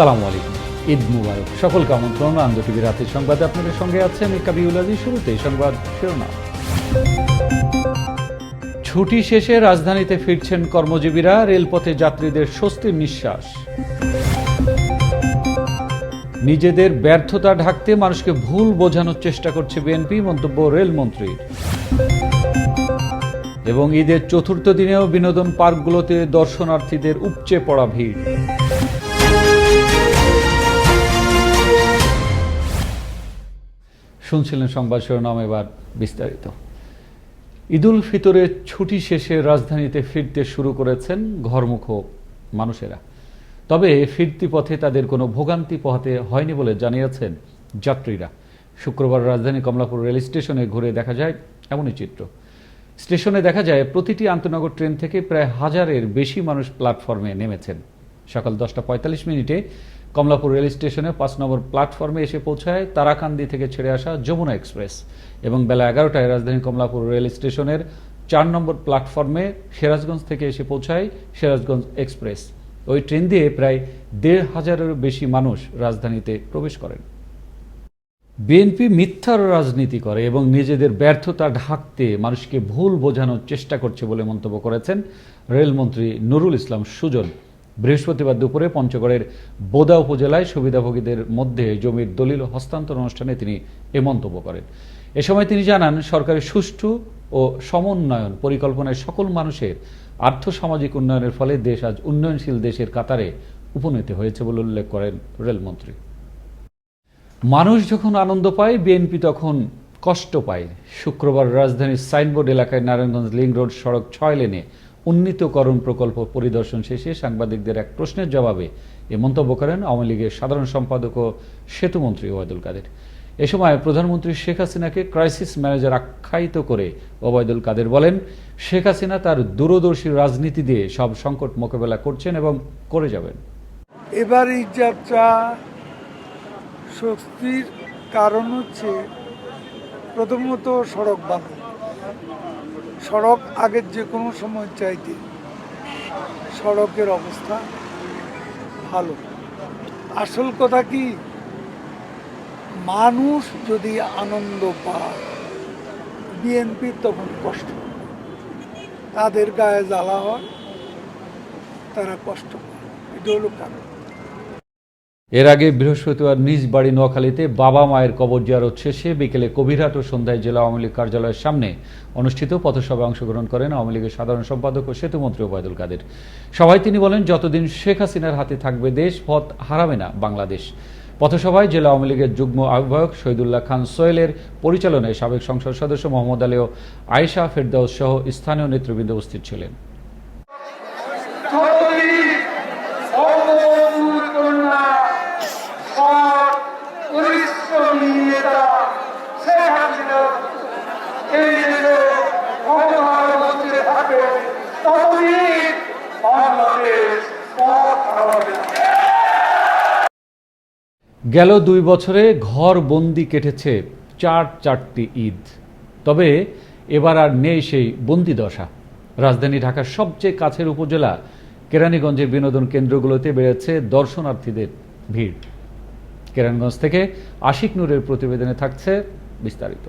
আসসালামু আলাইকুম। ঈদ মুবারক। সকলকে আমন্ত্রণ। আনন্দ টিভি রাতের সংবাদে আপনাদের সঙ্গে আছে আমি কাবিউল আজিজ। শুরুতেই সংবাদ শিরোনাম। ছুটি শেষে রাজধানীতে ফিরছেন কর্মজীবীরা। রেলপথে যাত্রীদের স্বস্তির নিঃশ্বাস। নিজেদের ব্যর্থতা ঢাকতে মানুষকে ভুল বোঝানোর চেষ্টা করছে বিএনপি, মন্তব্য রেলমন্ত্রীর। এবং ঈদের চতুর্থ দিনেও বিনোদন পার্কগুলোতে দর্শনার্থীদের উপচে পড়া ভিড়। শুনছিলেন সংবাদ শিরোনাম এবার বিস্তারিত। ঈদুল ফিতরের ছুটি শেষে রাজধানীতে ফিরতে শুরু করেছেন ঘরমুখ মানুষেরা। তবে ফিরতি পথে তাদের কোনো ভোগান্তি পোহাতে হয়নি বলে জানিয়েছেন যাত্রীরা। শুক্রবার রাজধানী কমলাপুর রেল স্টেশনে ঘুরে দেখা যায় এমনই চিত্র। স্টেশনে দেখা যায়, প্রতিটি আন্তনগর ট্রেন থেকে প্রায় হাজারের বেশি মানুষ প্ল্যাটফর্মে নেমেছেন। সকাল দশটা পঁয়তাল্লিশ মিনিটে কমলাপুর রেল স্টেশনে পাঁচ নম্বর প্ল্যাটফর্মে এসে পৌঁছায় তারাকান্দি থেকে ছেড়ে আসা যমুনা এক্সপ্রেস এবং বেলা এগারোটায় রাজধানী কমলাপুর রেল স্টেশনের চার নম্বর প্ল্যাটফর্মে সিরাজগঞ্জ থেকে এসে পৌঁছায় সিরাজগঞ্জ এক্সপ্রেস। ওই ট্রেন দিয়ে প্রায় দেড় হাজারেরও বেশি মানুষ রাজধানীতে প্রবেশ করেন। বিএনপি মিথ্যার রাজনীতি করে এবং নিজেদের ব্যর্থতা ঢাকতে মানুষকে ভুল বোঝানোর চেষ্টা করছে বলে মন্তব্য করেছেন রেলমন্ত্রী নুরুল ইসলাম সুজন। বৃহস্পতিবার দুপুরে পঞ্চগড়ের বোদা উপজেলায় সুবিধাভোগীদের মধ্যে জমির দলিল হস্তান্তর অনুষ্ঠানে তিনি এ মন্তব্য করেন। এ সময় তিনি জানান, সরকারের সুষ্ঠু ও সমন্বয়ন পরিকল্পনায় সকল মানুষের আর্থসামাজিক উন্নয়নের ফলে দেশ আজ উন্নয়নশীল দেশের কাতারে উপনীত হয়েছে বলে উল্লেখ করেন রেলমন্ত্রী। মানুষ যখন আনন্দ পায়, বিএনপি তখন কষ্ট পায়। শুক্রবার রাজধানীর সাইনবোর্ড এলাকায় নারায়ণগঞ্জ লিং রোড সড়ক ছয় লেনে উন্নীতকরণ প্রকল্প পরিদর্শন শেষে সাংবাদিকদের এক প্রশ্নের জবাবে এ মন্তব্য করেন আওয়ামী লীগের সাধারণ সম্পাদক ও সেতুমন্ত্রী ওবায়দুল কাদের। এ সময় প্রধানমন্ত্রী শেখ হাসিনাকে ক্রাইসিস ম্যানেজার আখ্যায়িত করে ওবায়দুল কাদের বলেন, শেখ হাসিনা তার দূরদর্শী রাজনীতি দিয়ে সব সংকট মোকাবেলা করছেন এবং করে যাবেন। এবার এই যাত্রা স্বস্তির কারণ হচ্ছে প্রথমত সড়ক ভালো সড়ক আগের যে কোনো সময় চাইতে সড়কের অবস্থা ভালো। আসল কথা কি? মানুষ যদি আনন্দ পায় বিএনপির তখন কষ্ট তাদের গায়ে জ্বালা হয়, তারা কষ্ট পায়। এটা হলো কারণ। এর আগে বৃহস্পতিবার নিজ বাড়ি নোয়াখালীতে বাবা মায়ের কবর জিয়ারত শেষে বিকেলে কবিরহাট ও সন্ধ্যায় জেলা আওয়ামী লীগ কার্যালয়ের সামনে অনুষ্ঠিত পথসভায় অংশগ্রহণ করেন আওয়ামী লীগের সাধারণ সম্পাদক ও সেতুমন্ত্রী ওবায়দুল কাদের। সভায় তিনি বলেন, যতদিন শেখ হাসিনার হাতে থাকবে দেশ, পথ হারাবে না বাংলাদেশ। পথসভায় জেলা আওয়ামী লীগের যুগ্ম আহ্বায়ক শহীদুল্লাহ খান সোয়েলের পরিচালনায় সাবেক সংসদ সদস্য মোহাম্মদ আলী ও আয়েশা ফেরদাউস সহ স্থানীয় নেতৃবৃন্দ উপস্থিত ছিলেন যতদিন অবমূর্তনা সৎ পরিশ্রমী নেতা শেখ হাসিনা এই দেশে ক্ষমতার মধ্যে থাকে ততদিন বাংলাদেশ পথ হারাবে না। গেল দুই বছরে ঘর বন্দি কেটেছে চার চারটি ঈদ। তবে এবার আর নেই সেই বন্দি দশা। রাজধানী ঢাকার সবচেয়ে কাছের উপজেলা কেরানীগঞ্জের বিনোদন কেন্দ্রগুলোতে বেড়েছে দর্শনার্থীদের ভিড়। কেরানীগঞ্জ থেকে আশিক নূরের প্রতিবেদনে থাকছে বিস্তারিত।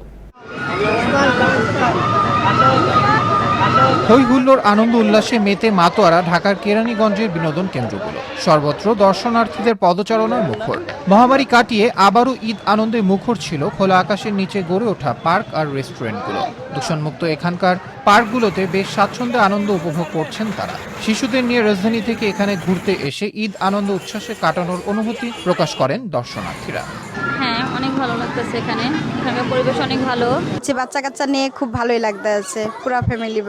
হই হুল্লোর আনন্দ উল্লাসে মেতে মাতোয়ারা ঢাকার কেরানীগঞ্জের বিনোদন কেন্দ্রগুলো। সর্বত্র দর্শনার্থীদের পদচারণায় মুখর। মহামারী কাটিয়ে আবারও ঈদ আনন্দে মুখর ছিল খোলা আকাশের নিচে গড়ে ওঠা পার্ক আর রেস্টুরেন্টগুলো। দূষণমুক্ত এখানকার পার্কগুলোতে বেশ স্বাচ্ছন্দ্যে আনন্দ উপভোগ করছেন তারা। শিশুদের নিয়ে রাজধানী থেকে এখানে ঘুরতে এসে ঈদ আনন্দ উচ্ছ্বাসে কাটানোর অনুভূতি প্রকাশ করেন দর্শনার্থীরা। হ্যাঁ অনেক ভালো লাগতেছে এখানে। এখানকার পরিবেশ অনেক ভালো। হচ্ছে বাচ্চা কাচ্চা নিয়ে খুব ভালোই লাগতে আছে পুরো ফ্যামিলি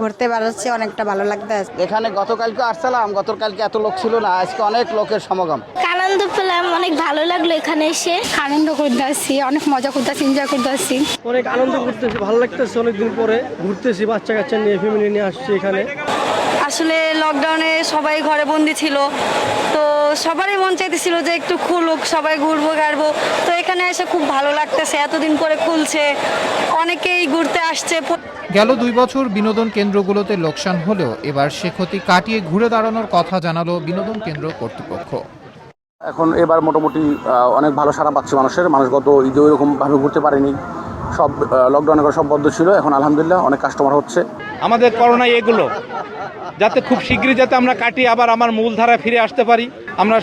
ঘুরতে বেড়াচ্ছে অনেকটা ভালো লাগতে আছে এখানে গতকালকে আসছিলাম গতকালকে এত লোক ছিল না আজকে অনেক লোকের সমাগম। আনন্দ পেলাম অনেক ভালো লাগল এখানে এসে। আনন্দ করতে আসছি অনেক মজা করতে আসছি এনজয় করতে আসছি অনেক আনন্দ করতেছি ভালো লাগতেছে অনেকদিন পরে। ঘুরতেছি বাচ্চা কাচ্চা নিয়ে ফ্যামিলি নিয়ে আসছি এখানে। আসলে লকডাউনে সবাই ঘরে বন্দি ছিল তো সবারই মন চাইতেছিল যে একটু খুলুক সবাই ঘুরবো গাড়বো তো এখানে এসে খুব ভালো লাগতেছে এতদিন পরে খুলছে অনেকেই ঘুরতে আসছে গেল দুই বছর বিনোদন কেন্দ্রগুলোতে লোকসান হলেও এবার সে ক্ষতি কাটিয়ে ঘুরে দাঁড়ানোর কথা জানালো বিনোদন কেন্দ্র কর্তৃপক্ষ। এখন এবার মোটামুটি অনেক ভালো সারা পাচ্ছে মানুষের। মানুষ গত ঈদে ওইরকমভাবে ঘুরতে পারেনি। সব লকডাউনে করে সব বন্ধ ছিল। এখন আলহামদুলিল্লাহ অনেক কাস্টমার হচ্ছে। আমাদের করোনা এগুলো। যাতে খুব শীঘ্রই যাতে আমরা কাটিয়ে আবার আমার মূল ধারায় ফিরে আসতে পারি। আমরা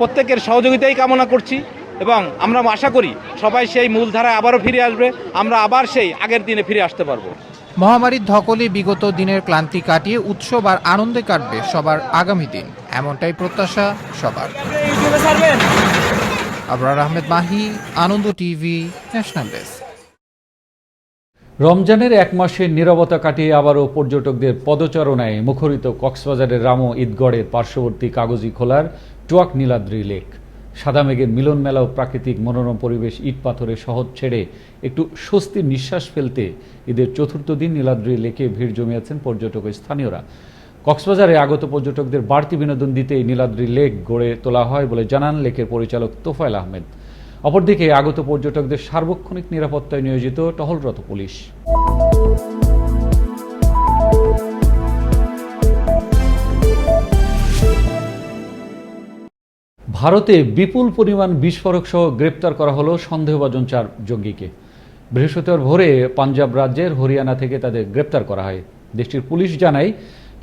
প্রত্যেকের সহযোগিতাই কামনা করছি এবং আমরা আশা করি সবাই সেই মূল ধারায় আবারও ফিরে আসবে। আমরা আবার সেই আগের দিনে ফিরে আসতে পারব। মহামারীর ধকলে বিগত দিনের ক্লান্তি কাটিয়ে উৎসব আর আনন্দে কাটবে সবার আগামী দিন। এমনটাই প্রত্যাশা সবার। Abrar Ahmed Mahi, Anand TV, national desk. রমজানের এক মাসের নীরবতা কাটিয়ে আবারও পর্যটকদের পদচারণায় মুখরিত কক্সবাজারের রামো ঈদগড়ের পার্শ্ববর্তী কাগজি খোলার টুয়াক নীলাদ্রি লেক। সাদা মেঘের মিলন মেলা ও প্রাকৃতিক মনোরম পরিবেশ ইট পাথরে শহর ছেড়ে একটু স্বস্তির নিঃশ্বাস ফেলতে ঈদের চতুর্থ দিন নীলাদ্রি লেকে ভিড় জমিয়েছেন পর্যটক স্থানীয়রা। কক্সবাজারে আগত পর্যটকদের বাড়তি বিনোদন দিতেই নীলাদ্রি লেক গড়ে তোলা হয় বলে জানান লেকের পরিচালক তোফায়েল আহমেদ। অপরদিকে আগত পর্যটকদের সার্বক্ষণিক নিরাপত্তায় নিয়োজিত টহলরত পুলিশ। ভারতে বিপুল পরিমাণ বিস্ফোরক সহ গ্রেপ্তার করা হলো সন্দেহভাজন চার জঙ্গিকে। বৃহস্পতিবার ভোরে পাঞ্জাব রাজ্যের হরিয়ানা থেকে তাদের গ্রেপ্তার করা হয়। দেশটির পুলিশ জানায়,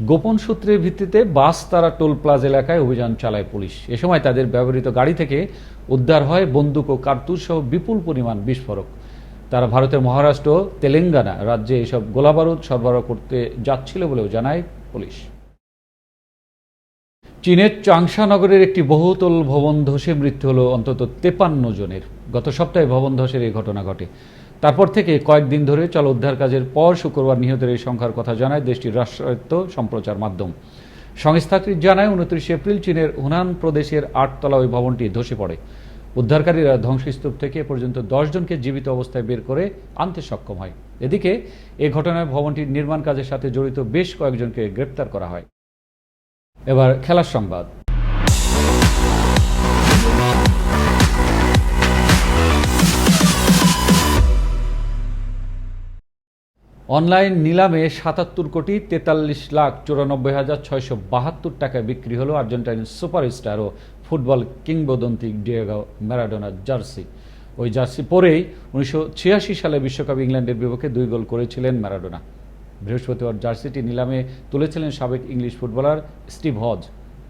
গোপন সূত্রের ভিত্তিতে বাস তারা টোল প্লাজা এলাকায় অভিযান চালায় পুলিশ। এ সময় তাদের ব্যবহৃত গাড়ি থেকে উদ্ধার হয় বন্দুক ও কার্তুজ সহ বিপুল পরিমাণ বিস্ফোরক। তারা ভারতের মহারাষ্ট্র, তেলেঙ্গানা রাজ্যে এসব গোলাবারুদ সরবরাহ করতে যাচ্ছিল বলেও জানায় পুলিশ। চীনের চাংশা নগরের একটি বহুতল ভবন ধসে মৃত্যু হলো অন্তত তেপান্ন জনের। গত সপ্তাহে ভবন ধসের এই ঘটনা ঘটে। তারপর থেকে কয়েকদিন ধরে চল উদ্ধার কাজের পর শুক্রবার নিহতের এই সংখ্যার কথা জানায় দেশটির রাষ্ট্রায়ত্ত সম্প্রচার মাধ্যম। সংস্থাটি জানায়, উনত্রিশে এপ্রিল চীনের হুনান প্রদেশের আটতলা ওই ভবনটি ধসে পড়ে। উদ্ধারকারীরা ধ্বংসস্তূপ থেকে পর্যন্ত দশ জনকে জীবিত অবস্থায় বের করে আনতে সক্ষম হয়। এদিকে, এ ঘটনায় ভবনটির নির্মাণ কাজের সাথে জড়িত বেশ কয়েকজনকে গ্রেপ্তার করা হয়। এবার খেলার সংবাদ। অনলাইন নিলামে সাতাত্তর কোটি তেতাল্লিশ লাখ চুরানব্বই হাজার ছয়শো বাহাত্তর টাকায় বিক্রি হলো আর্জেন্টাইন সুপারস্টার ও ফুটবল কিংবদন্তি ডিয়েগো ম্যারাডোনার জার্সি। ওই জার্সি পরেই উনিশশো ছিয়াশি সালে বিশ্বকাপ ইংল্যান্ডের বিপক্ষে দুই গোল করেছিলেন ম্যারাডোনা। বৃহস্পতিবার জার্সিটি নিলামে তুলেছিলেন সাবেক ইংলিশ ফুটবলার স্টিভ হজ।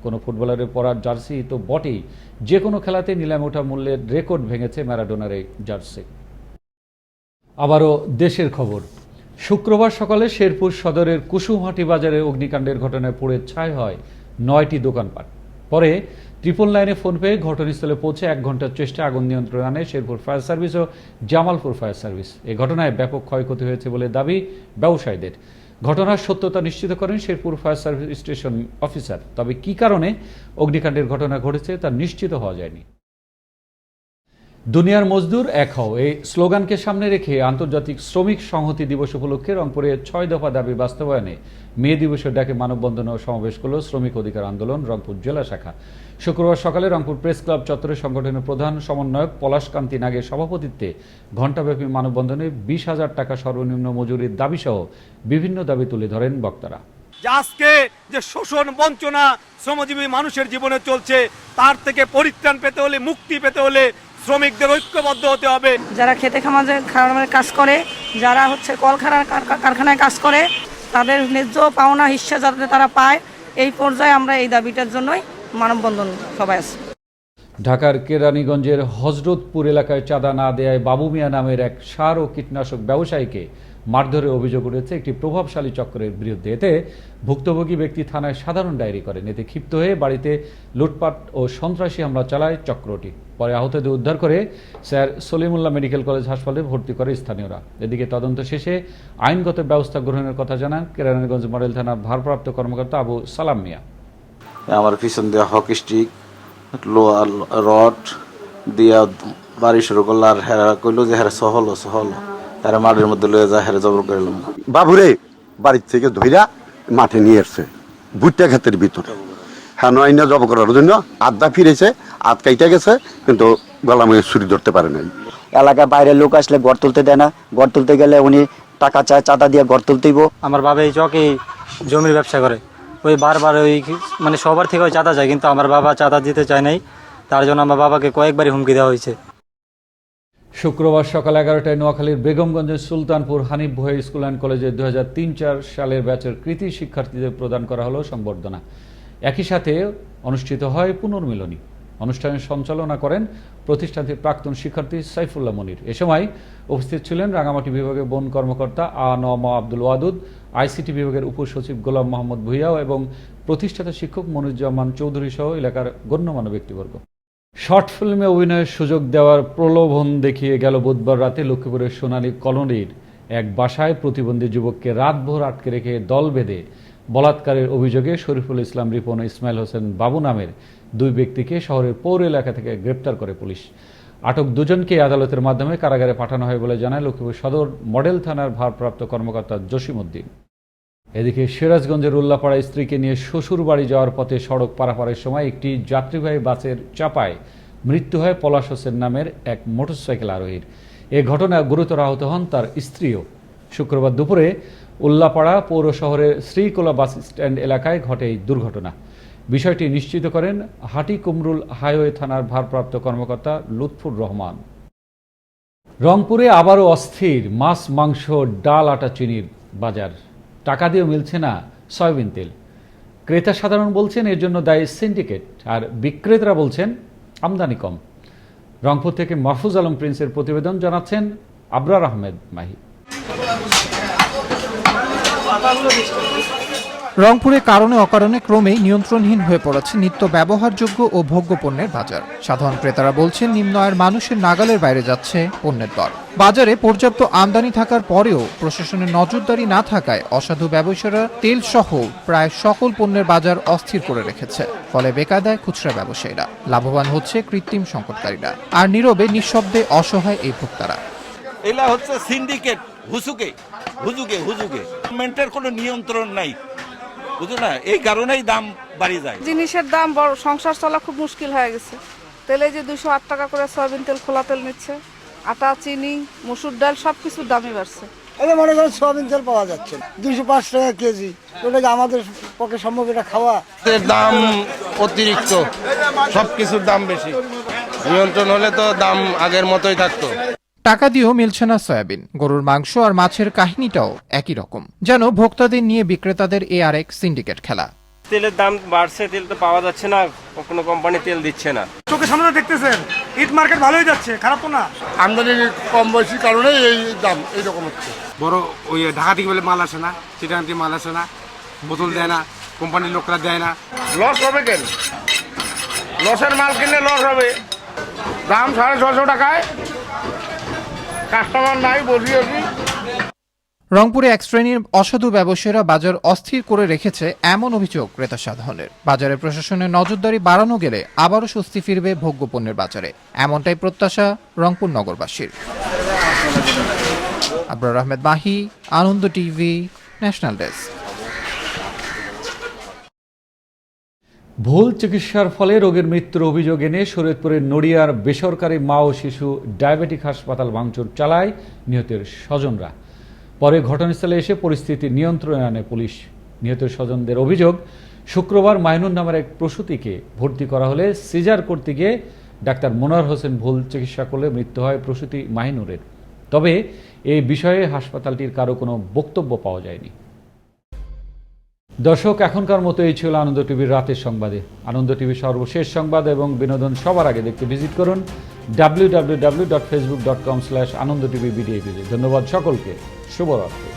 কোনো ফুটবলারের পরার জার্সি তো বটেই। যে কোনো খেলাতে নিলামে ওঠা মূল্যের রেকর্ড ভেঙেছে ম্যারাডোনার এই জার্সি। আবারও দেশের খবর। শুক্রবার সকালে শেরপুর সদরের কুসুমহাটি বাজারে অগ্নিকাণ্ডের ঘটনায় পুড়ে ছায় হয় নয়টি দোকানপাট। পরে ত্রিপল লাইনে ফোন পেয়ে ঘটনাস্থলে পৌঁছে এক ঘণ্টার চেষ্টায় আগুন নিয়ন্ত্রণে আনে শেরপুর ফায়ার সার্ভিস ও জামালপুর ফায়ার সার্ভিস এ ঘটনায় ব্যাপক ক্ষয়ক্ষতি হয়েছে বলে দাবি ব্যবসায়ীদের। ঘটনার সত্যতা নিশ্চিত করেন Sherpur fire service station officer তবে কি কারণে অগ্নিকাণ্ডের ঘটনা ঘটেছে তা নিশ্চিত হওয়া যায়নি। দুনিয়ার মজদুর এক হও। এই স্লোগানকে সামনে রেখে আন্তর্জাতিক শ্রমিক সংহতি দিবস উপলক্ষে রংপুরে ছয় দফা দাবি বাস্তবায়নে মে দিবসের ডাকে মানববন্ধন ও সমাবেশ করল শ্রমিক অধিকার আন্দোলন, রংপুর জেলা শাখা। শুক্রবার সকালে রংপুর প্রেস ক্লাব চত্বরে সংগঠনের প্রধান সমন্বয়ক পলাশকান্তি নাগের সভাপতিত্বে ঘণ্টাব্যাপী মানববন্ধনে বিশ হাজার টাকা সর্বনিম্ন মজুরির দাবিসহ বিভিন্ন দাবি তুলে ধরেন বক্তারা। আজকে যে শোষণ বঞ্চনা শ্রমজীবী মানুষের জীবনে চলছে, তার থেকে পরিত্রাণ পেতে হলে, মুক্তি পেতে হলে শ্রমিকদের ঐক্যবদ্ধ হতে হবে। যারা খেতে খামাজে খামারে কাজ করে যারা হচ্ছে কলকারখানার কারখানায় কাজ করে তাদের ন্যায্য পাওনা হিস্সা যাতে তারা পায় এই পর্যায়ে আমরা এই দাবিটার জন্যই মানববন্ধন সবাই আছে। ঢাকার কেরানীগঞ্জের হজরতপুর এলাকায় চাঁদা না দেয় বাবু মিয়া নামের এক সার ও কীটনাশক ব্যবসায়ীকে মারধরের অভিযোগ উঠেছে, একটি প্রভাবশালী চক্রের বিরুদ্ধে। এতে ভুক্তভোগী ব্যক্তি থানায় সাধারণ ডায়েরি করেন। এতে ক্ষিপ্ত হয়ে বাড়িতে লুটপাট ও সন্ত্রাসী হামলা চালায় চক্রটি। পরে আহতদের উদ্ধার করে স্যার সলিমুল্লাহ মেডিকেল কলেজ হাসপাতালে ভর্তি করে স্থানীয়রা। এদিকে তদন্ত শেষে আইনগত ব্যবস্থা গ্রহণের কথা জানান কেরানীগঞ্জ মডেল থানার ভারপ্রাপ্ত কর্মকর্তা আবু সালাম মিয়া। আমার পিছন দিয়ে হকি স্টিক রড দিয়া বাড়ি শুরু করল আর হেরা কইলো যে হেরা সহল সহল। হেরা মাঠের মধ্যে লয়ে যায় হেরা জবর করে বাবুরে বাড়ির থেকে ধইরা মাঠে নিয়ে এসছে ভুট্টা ক্ষেতের ভিতরে। হ্যাঁ নয়না জব করার জন্য আড্ডা ফিরেছে আধ কাইটা গেছে কিন্তু গলা মেয়ে ছুরি ধরতে পারে নাই। এলাকার বাইরের লোক আসলে ঘর তুলতে দেয় না। ঘর তুলতে গেলে উনি টাকা চায় চাঁদা দিয়ে ঘর তুলতেইব। আমার বাবা এই চকে জমির ব্যবসা করে। ওই বারবার ওই মানে সবার থেকে ওই চাঁদা যায় কিন্তু আমার বাবা চাঁদা দিতে চায় নাই। তার জন্য আমার বাবাকে কয়েকবারই হুমকি দেওয়া হয়েছে। শুক্রবার সকাল এগারোটায় নোয়াখালীর বেগমগঞ্জের সুলতানপুর হানিফ ভোয়ে স্কুল অ্যান্ড কলেজে দু হাজার সালের ব্যাচের কৃতি শিক্ষার্থীদের প্রদান করা হলো সংবর্ধনা। একই সাথে অনুষ্ঠিত হয় পুনর্মিলনী। অনুষ্ঠানের সঞ্চালনা করেন প্রতিষ্ঠানটির প্রাক্তন শিক্ষার্থী সাইফুল্লাহ মনির। এ সময় উপস্থিত ছিলেন রাঙামাটি বিভাগের বন কর্মকর্তা আ ন ম আব্দুল ওয়াদুদ, আইসিটি বিভাগের উপসচিব গোলাম মোহাম্মদ ভুইয়াও এবং প্রতিষ্ঠাতা শিক্ষক মনুজ্জামান চৌধুরী সহ এলাকার গণ্যমান্য ব্যক্তিবর্গ। শর্ট ফিল্মে অভিনয়ের সুযোগ দেওয়ার প্রলোভন দেখিয়ে গেল বুধবার রাতে লক্ষ্মীপুরের সোনালী কলোনির এক বাসায় প্রতিবন্ধী যুবককে রাতভর আটকে রেখে দল বেঁধে বলাৎকারের অভিযোগে শরীফুল ইসলাম, রিপন ইসমাইল হোসেন বাবু নামের দুই ব্যক্তিকে শহরের পৌর এলাকা থেকে গ্রেপ্তার করে পুলিশ। আটক দুজনকে আদালতের মাধ্যমে কারাগারে পাঠানো হয় বলে জানায় লক্ষ্মীপুর সদর মডেল থানার ভারপ্রাপ্ত কর্মকর্তা জসিম উদ্দিন এদিকে সিরাজগঞ্জের উল্লাপাড়ায় স্ত্রীকে নিয়ে শ্বশুর বাড়ি যাওয়ার পথে সড়ক পারাপারের সময় একটি যাত্রীবাহী বাসের চাপায় মৃত্যু হয় পলাশ হোসেন নামের এক মোটরসাইকেল আরোহীর। এ ঘটনায় গুরুতর আহত হন তার স্ত্রীও। শুক্রবার দুপুরে উল্লাপাড়া পৌর শহরের শ্রীকোলা বাস স্ট্যান্ড এলাকায় ঘটে এই দুর্ঘটনা। বিষয়টি নিশ্চিত করেন হাটি কুমরুল হাইওয়ে থানার ভারপ্রাপ্ত কর্মকর্তা লুৎফুর রহমান। রংপুরে আবারও অস্থির মাছ, মাংস, ডাল, আটা, চিনির বাজার। টাকা দিয়েও মিলছে না সয়াবিন তেল। ক্রেতা সাধারণ বলছেন এর জন্য দায়ী সিন্ডিকেট, আর বিক্রেতারা বলছেন আমদানি কম। রংপুর থেকে মাহফুজ আলম প্রিন্সের প্রতিবেদন জানাচ্ছেন আবরার আহমেদ মাহি। রংপুরে কারণে অকারণে ক্রমেই নিয়ন্ত্রণহীন হয়ে পড়েছে নিত্য ব্যবহারযোগ্য ও ভোগ্য পণ্যের বাজার। সাধারণ ক্রেতারা বলছেন, নিম্ন আয়ের মানুষের নাগালের বাইরে যাচ্ছে পণ্যের দর। বাজারে পর্যাপ্ত আমদানি থাকার পরেও প্রশাসনের নজরদারি না থাকায় অসাধু ব্যবসায়ীরা তেল সহ প্রায় সকল পণ্যের বাজার অস্থির করে রেখেছে। ফলে বেকায়দায় খুচরা ব্যবসায়ীরা। লাভবান হচ্ছে কৃত্রিম সংকটকারীরা। আর নীরবে, নিঃশব্দে অসহায় এই ভোক্তারা। এলা হচ্ছে সিন্ডিকেট হুজুকে হুজুকে হুজুকে। গভর্নমেন্টের কোনো নিয়ন্ত্রণ নাই। বুঝো না এই কারণেই দাম বাড়ি যায়। জিনিসের দাম বড় সংসার চলা খুব মুশকিল হয়ে গেছে। তেলে যে দুশো আট টাকা করে সয়াবিন তেল খোলা তেল নিচ্ছে আটা চিনি মসুর ডাল সব কিছুর দামই বাড়ছে। এটা মনে করেন সোয়াবিন তেল পাওয়া যাচ্ছে দুশো পাঁচ টাকা কেজি ওটা আমাদের পক্ষে সম্ভব এটা খাওয়া? দাম অতিরিক্ত সব কিছুর দাম বেশি। নিয়ন্ত্রণ হলে তো দাম আগের মতোই থাকতো। টাকা দিয়েও মিলছে না সয়াবিন। গরুর মাংস আর মাছের কাহিনীটাও একই রকম। যেন ভোক্তাদের নিয়ে বিক্রেতাদের এ আর এক সিন্ডিকেট খেলা। তেলের দাম বাড়ছে তেল তো পাওয়া যাচ্ছে না কোনো কোম্পানি তেল দিচ্ছে না। চোখের সামনে তো দেখতেছেন ঈদ মার্কেট ভালোই যাচ্ছে খারাপ তো না? আমদানি কম বয়সী কারণে এই দাম এইরকম হচ্ছে। বড় ওই ঢাকা থেকে বলে মাল আসে না চিটাং থেকে মাল আসে না বোতল দেয় না কোম্পানির লোকরা দেয় না। লস হবে কেন? লসের মাল কিনলে লস হবে। দাম সাড়ে ছশো টাকায় কাস্টমার নাই বসি আছি। রংপুরে এক শ্রেণির অসাধু ব্যবসায়ীরা বাজার অস্থির করে রেখেছে এমন অভিযোগ ক্রেতা সাধারণের। বাজারে প্রশাসনের নজরদারি বাড়ানো গেলে আবারও স্বস্তি ফিরবে ভোগ্য পণ্যের বাজারে। এমনটাই প্রত্যাশা Rangpur নগরবাসীর। Abrar Ahmed Mahi, Anand TV, national desk. ভুল চিকিৎসার ফলে রোগীর মৃত্যুর অভিযোগ এনে শরীয়তপুরের নড়িয়ার বেসরকারি মা ও শিশু ডায়াবেটিক হাসপাতাল ভাঙচুর চালায় নিহতের স্বজনরা। পরে ঘটনাস্থলে এসে পরিস্থিতি নিয়ন্ত্রণে আনে পুলিশ। নিহতের স্বজনদের অভিযোগ, শুক্রবার মাইনুর নামের এক প্রসূতিকে ভর্তি করা হলে সিজার করতে গিয়ে ডাক্তার মোনার হোসেন ভুল চিকিৎসা করলে মৃত্যু হয় প্রসূতি মাহিনুরের তবে এই বিষয়ে হাসপাতালটির কারও কোনো বক্তব্য পাওয়া যায়নি। দর্শক, এখনকার মতো এই ছিল আনন্দ টিভির রাতের সংবাদে। আনন্দ টিভির সর্বশেষ সংবাদ এবং বিনোদন সবার আগে দেখতে ভিজিট করুন W W W dot Facebook dot com slash Anand TV BDA ধন্যবাদ সকলকে। শুভরাত্রি।